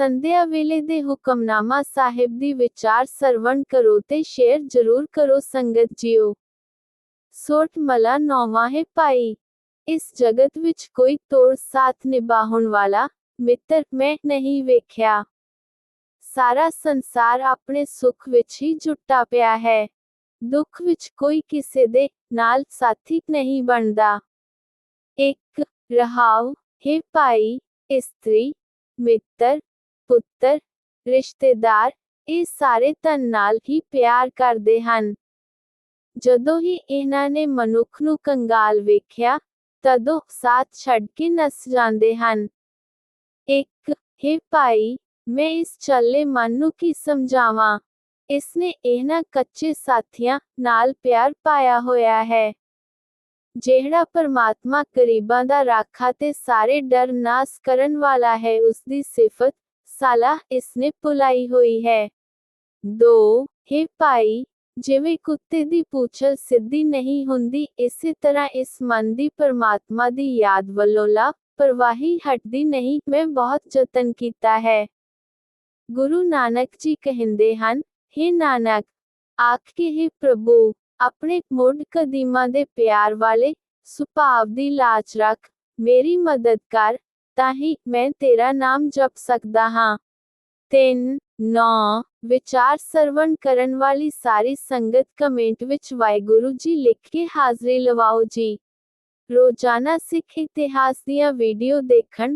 ਸੰਧਿਆ ਵੇਲੇ ਦੇ ਹੁਕਮਨਾਮਾ ਸਾਹਿਬ ਦੀ ਵਿਚਾਰ ਸਰਵਣ ਕਰੋ ਤੇ ਸ਼ੇਅਰ ਜ਼ਰੂਰ ਕਰੋ ਸੰਗਤ ਜੀਓ ਸੋਟ ਮਲਾ ਨੌਵਾਂ ਹੈ ਭਾਈ ਇਸ ਜਗਤ ਵਿੱਚ ਕੋਈ ਤੋੜ ਸਾਥ ਨਿਭਾਉਣ ਵਾਲਾ ਮਿੱਤਰ ਮੈਂ ਨਹੀਂ ਵੇਖਿਆ ਸਾਰਾ ਸੰਸਾਰ ਆਪਣੇ ਸੁੱਖ ਵਿੱਚ ਹੀ ਜੁਟਾ ਪਿਆ ਹੈ ਦੁੱਖ ਵਿੱਚ ਕੋਈ ਕਿਸੇ ਦੇ ਨਾਲ ਸਾਥੀ ਨਹੀਂ ਬਣਦਾ ਇੱਕ ਰਹਾਉ ਹੈ ਭਾਈ ਇਸਤਰੀ ਮਿੱਤਰ ਪੁੱਤਰ ਰਿਸ਼ਤੇਦਾਰ ਇਹ ਸਾਰੇ ਤਨ ਨਾਲ ਹੀ ਪਿਆਰ ਕਰਦੇ ਹਨ ਜਦੋਂ ਹੀ ਇਹਨਾਂ ਨੇ ਮਨੁੱਖ ਨੂੰ ਕੰਗਾਲ ਵੇਖਿਆ ਤਦੋਂ ਸਾਥ ਛੱਡ ਕੇ ਨਸ ਜਾਂਦੇ ਹਨ ਇੱਕ ਹੈ ਭਾਈ ਮੈਂ ਇਸ ਚੱਲੇ ਮਨ ਨੂੰ ਕੀ ਸਮਝਾਵਾਂ ਇਸਨੇ ਇਹਨਾਂ ਕੱਚੇ ਸਾਥੀਆਂ ਨਾਲ ਪਿਆਰ ਪਾਇਆ ਹੋਇਆ ਹੈ ਜਿਹੜਾ ਪਰਮਾਤਮਾ ਕਰੀਬਾਂ ਦਾ ਰਾਖਾ ਤੇ ਸਾਰੇ ਡਰ ਨਾਸ ਕਰਨ ਵਾਲਾ ਹੈ ਉਸ ਦੀ ਸਿਫਤ ਸਾਲਾ ਇਸਨੇ ਭੁਲਾਈ ਹੋਈ ਹੈ 2 ਹੈ ਭਾਈ ਜਿਵੇਂ ਕੁੱਤੇ ਦੀ ਪੂਛਲ ਸਿੱਧੀ ਨਹੀਂ ਹੁੰਦੀ ਇਸੇ ਤਰ੍ਹਾਂ ਇਸ ਮਨ ਦੀ ਪਰਮਾਤਮਾ ਦੀ ਯਾਦ ਵੱਲੋਂ ਲਾ ਪਰਵਾਹੀ ਹਟਦੀ ਨਹੀਂ ਮੈਂ ਬਹੁਤ ਯਤਨ ਕੀਤਾ ਹੈ ਗੁਰੂ ਨਾਨਕ ਜੀ ਕਹਿੰਦੇ ਹਨ हे ਨਾਨਕ ਆਖ ਕੇ ਹੀ ਪ੍ਰਭੂ ਆਪਣੇ ਮੁੱਢ ਕਦੀਮਾਂ ਦੇ ਪਿਆਰ ਵਾਲੇ ਸੁਭਾਵ ਦੀ ਲਾਜ ਰੱਖ ਮੇਰੀ ਮਦਦ ਕਰ ਤਾਂ ਹੀ ਮੈਂ ਤੇਰਾ ਨਾਮ ਜਪ ਸਕਦਾ ਹਾਂ। 3 9 ਵਿਚਾਰ ਸਰਵਣ ਕਰਨ ਵਾਲੀ ਸਾਰੀ ਸੰਗਤ ਕਮੈਂਟ ਵਿੱਚ ਵਾਹਿਗੁਰੂ ਜੀ ਲਿਖ ਕੇ ਹਾਜ਼ਰੀ ਲਵਾਓ ਜੀ। ਰੋਜ਼ਾਨਾ ਸਿੱਖ ਇਤਿਹਾਸ ਦੀਆਂ ਵੀਡੀਓ ਦੇਖਣ